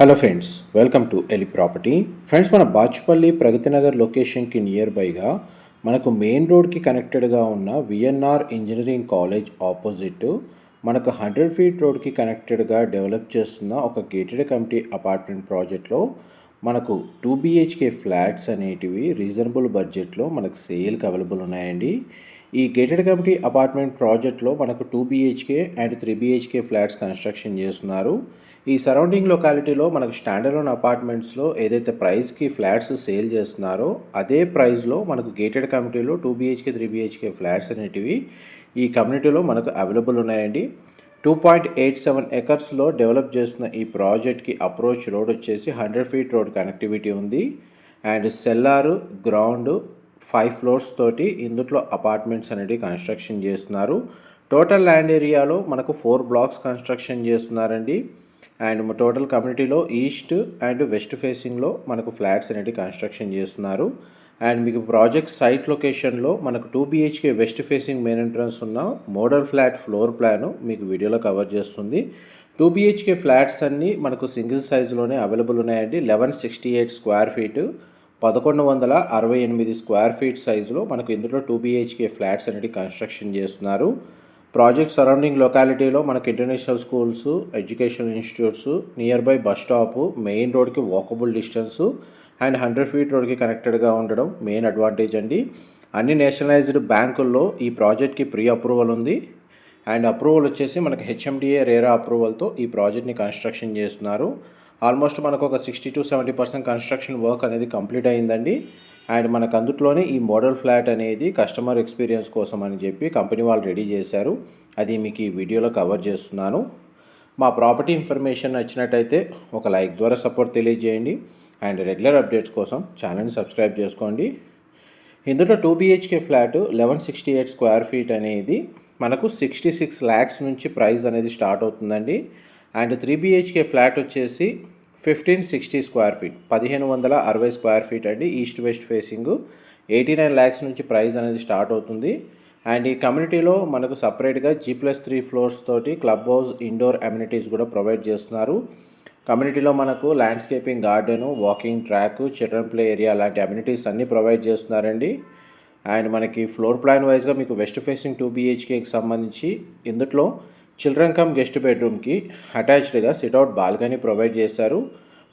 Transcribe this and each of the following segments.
Hello friends welcome to ఎలి property friends మన బాచుపల్లి ప్రగతి నగర్ లొకేషన్కి నియర్ బైగా మనకు మెయిన్ రోడ్కి కనెక్టెడ్గా ఉన్న విఎన్ఆర్ ఇంజనీరింగ్ కాలేజ్ ఆపోజిట్ మనకు హండ్రెడ్ ఫీట్ రోడ్కి కనెక్టెడ్గా డెవలప్ చేస్తున్న ఒక గేటెడ్ కమిటీ అపార్ట్మెంట్ ప్రాజెక్ట్లో మనకు టూ బిహెచ్కే ఫ్లాట్స్ అనేటివి రీజనబుల్ బడ్జెట్లో మనకు సేల్కి అవైలబుల్ ఉన్నాయండి. ఈ గేటెడ్ కమిటీ అపార్ట్మెంట్ ప్రాజెక్ట్లో మనకు two BHK and three BHK flats construction చేస్తున్నారు. ఈ సరౌండింగ్ లొకాలిటీలో మనకు స్టాండర్డ్ అపార్ట్మెంట్స్లో ఏదైతే ప్రైస్కి ఫ్లాట్స్ సేల్ చేస్తున్నారో అదే ప్రైస్లో మనకు గేటెడ్ కమిటీలో two BHK three BHK flats అనేటివి ఈ కమ్యూనిటీలో మనకు అవైలబుల్ ఉన్నాయండి. టూ పాయింట్ ఎయిట్ సెవెన్ ఎకర్స్లో డెవలప్ చేస్తున్న ఈ ప్రాజెక్ట్కి అప్రోచ్ రోడ్ వచ్చేసి హండ్రెడ్ ఫీట్ రోడ్ కనెక్టివిటీ ఉంది. And cellar ground five floors తోటి ఇందులో అపార్ట్మెంట్స్ అనేవి కన్స్ట్రక్షన్ చేస్తున్నారు. టోటల్ ల్యాండ్ ఏరియాలో మనకు ఫోర్ బ్లాక్స్ కన్స్ట్రక్షన్ చేస్తున్నారండి. అండ్ టోటల్ కమ్యూనిటీలో ఈస్ట్ అండ్ వెస్ట్ ఫేసింగ్లో మనకు ఫ్లాట్స్ అనేవి కన్స్ట్రక్షన్ చేస్తున్నారు. అండ్ మీకు ప్రాజెక్ట్ సైట్ లొకేషన్లో మనకు two BHK west facing main entrance ఉన్న మోడల్ ఫ్లాట్ ఫ్లోర్ ప్లాను మీకు వీడియోలో కవర్ చేస్తుంది. టూ బీహెచ్కే ఫ్లాట్స్ అన్నీ మనకు సింగిల్ సైజులోనే అవైలబుల్ ఉన్నాయండి. Eleven sixty eight square feet పదకొండు వందల అరవై ఎనిమిది స్క్వేర్ ఫీట్ సైజులో మనకు ఇందులో టూ బీహెచ్కే ఫ్లాట్స్ అనేవి కన్స్ట్రక్షన్ చేస్తున్నారు. ప్రాజెక్ట్ సరౌండింగ్ లొకాలిటీలో మనకి international schools educational institutes near by bus stop main రోడ్కి walkable distance and hundred feet రోడ్కి కనెక్టెడ్గా ఉండడం మెయిన్ అడ్వాంటేజ్ అండి. అన్ని నేషనలైజ్డ్ బ్యాంకుల్లో ఈ ప్రాజెక్ట్కి ప్రీ అప్రూవల్ ఉంది. అండ్ అప్రూవల్ వచ్చేసి మనకి హెచ్ఎండిఏ రేరా అప్రూవల్తో ఈ ప్రాజెక్ట్ని కన్స్ట్రక్షన్ చేస్తున్నారు. ఆల్మోస్ట్ మనకు ఒక sixty to seventy percent construction work అనేది కంప్లీట్ అయిందండి. అండ్ మనకు అందుట్లోనే ఈ మోడల్ ఫ్లాట్ అనేది కస్టమర్ ఎక్స్పీరియన్స్ కోసం అని చెప్పి కంపెనీ వాళ్ళు రెడీ చేశారు. అది మీకు ఈ వీడియోలో కవర్ చేస్తున్నాను. మా ప్రాపర్టీ ఇన్ఫర్మేషన్ నచ్చినట్టయితే ఒక లైక్ ద్వారా సపోర్ట్ తెలియజేయండి. అండ్ రెగ్యులర్ అప్డేట్స్ కోసం ఛానల్ని సబ్స్క్రైబ్ చేసుకోండి. ఇందులో two BHK flat eleven sixty eight square feet అనేది మనకు సిక్స్టీ సిక్స్ ల్యాక్స్ నుంచి ప్రైస్ అనేది స్టార్ట్ అవుతుందండి. అండ్ త్రీ బిహెచ్కే ఫ్లాట్ వచ్చేసి ఫిఫ్టీన్ సిక్స్టీ స్క్వేర్ ఫీట్ పదిహేను వందల అరవై స్క్వేర్ ఫీట్ అండి. East west facing eighty nine lakhs నుంచి ప్రైస్ అనేది స్టార్ట్ అవుతుంది. అండ్ ఈ కమ్యూనిటీలో మనకు సపరేట్గా జీ ప్లస్ త్రీ ఫ్లోర్స్ తోటి క్లబ్ హౌస్ ఇండోర్ అమ్యూనిటీస్ కూడా ప్రొవైడ్ చేస్తున్నారు. కమ్యూనిటీలో మనకు landscaping garden walking track children play area లాంటి అమ్యూనిటీస్ అన్నీ ప్రొవైడ్ చేస్తున్నారండి. అండ్ మనకి ఫ్లోర్ ప్లాన్ వైజ్గా మీకు వెస్ట్ ఫేసింగ్ టూ బీహెచ్కేకి సంబంధించి ఇందులో చిల్డ్రన్ కమ్ గెస్ట్ బెడ్రూమ్కి అటాచ్డ్గా సిట్అవుట్ బాల్కనీ ప్రొవైడ్ చేస్తారు.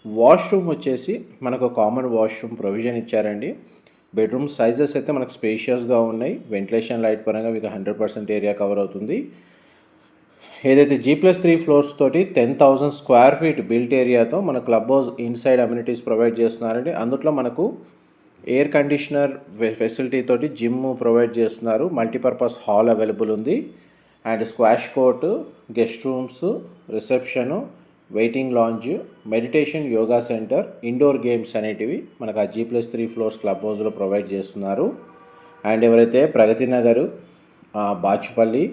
వాష్రూమ్ వచ్చేసి మనకు కామన్ వాష్రూమ్ ప్రొవిజన్ ఇచ్చారండి. బెడ్రూమ్ సైజెస్ అయితే మనకు స్పేషియస్గా ఉన్నాయి. వెంటిలేషన్ లైట్ పరంగా మీకు హండ్రెడ్ పర్సెంట్ ఏరియా కవర్ అవుతుంది. ఏదైతే జీ ప్లస్ త్రీ ఫ్లోర్స్ తోటి ten thousand square feet built ఏరియాతో మన club house inside amenities provide చేస్తున్నారండి. అందులో మనకు ఎయిర్ కండిషనర్ ఫెసిలిటీ తోటి జిమ్ ప్రొవైడ్ చేస్తున్నారు. మల్టీపర్పస్ హాల్ అవైలబుల్ ఉంది. And squash court guest rooms reception waiting lounge meditation yoga centre indoor games అనేటివి మనకు ఆ G plus three floors club హౌస్లో ప్రొవైడ్ చేస్తున్నారు. అండ్ ఎవరైతే ప్రగతి నగర్ బాచుపల్లి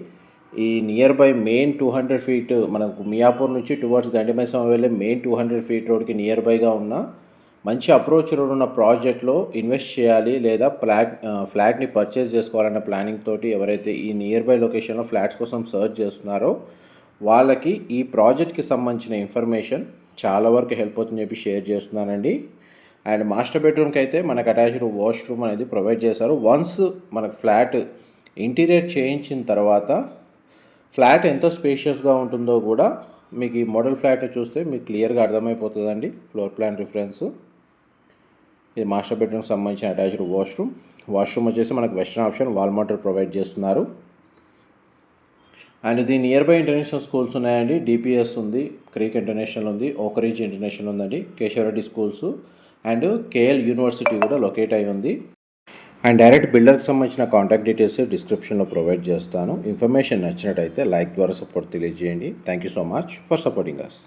ఈ nearby main two hundred feet మనకు మియాపూర్ నుంచి టువర్డ్స్ గండిమైసం వెళ్ళే మెయిన్ టూ హండ్రెడ్ ఫీట్ రోడ్కి నియర్ బైగా ఉన్న మంచి అప్రోచ్ ఉన్న ప్రాజెక్ట్లో ఇన్వెస్ట్ చేయాలి లేదా ఫ్లాట్ ఫ్లాట్ని పర్చేస్ చేసుకోవాలన్న ప్లానింగ్ తోటి ఎవరైతే ఈ నియర్ బై లొకేషన్లో ఫ్లాట్స్ కోసం సర్చ్ చేస్తున్నారో వాళ్ళకి ఈ ప్రాజెక్ట్కి సంబంధించిన ఇన్ఫర్మేషన్ చాలా వరకు హెల్ప్ అవుతుందని చెప్పి షేర్ చేస్తున్నానండి. అండ్ మాస్టర్ బెడ్రూమ్కి అయితే మనకు అటాచ్డ్ వాష్రూమ్ అనేది ప్రొవైడ్ చేశారు. వన్స్ మనకు ఫ్లాట్ ఇంటీరియర్ చేయించిన తర్వాత ఫ్లాట్ ఎంత స్పేషియస్గా ఉంటుందో కూడా మీకు ఈ మోడల్ ఫ్లాట్ చూస్తే మీకు క్లియర్గా అర్థమైపోతుందండి. Floor plan reference. ఇది మాస్టర్ బెడ్రూమ్కి సంబంధించిన అటాచ్డ్ వాష్రూమ్. వాష్రూమ్ వచ్చేసి మనకు western option wall motor provide చేస్తున్నారు. అండ్ దీని నియర్ బై ఇంటర్నేషనల్ స్కూల్స్ ఉన్నాయండి. డిపిఎస్ ఉంది క్రీక్ ఇంటర్నేషనల్ ఉంది ఓకరీజ్ ఇంటర్నేషనల్ ఉందండి Keshava Reddy schools and KL university కూడా లొకేట్ అయి ఉంది. అండ్ డైరెక్ట్ బిల్డర్కి సంబంధించిన కాంటాక్ట్ డీటెయిల్స్ డిస్క్రిప్షన్లో ప్రొవైడ్ చేస్తాను. ఇన్ఫర్మేషన్ నచ్చినట్టయితే లైక్ ద్వారా సపోర్ట్ తెలియజేయండి. Thank you so much for supporting us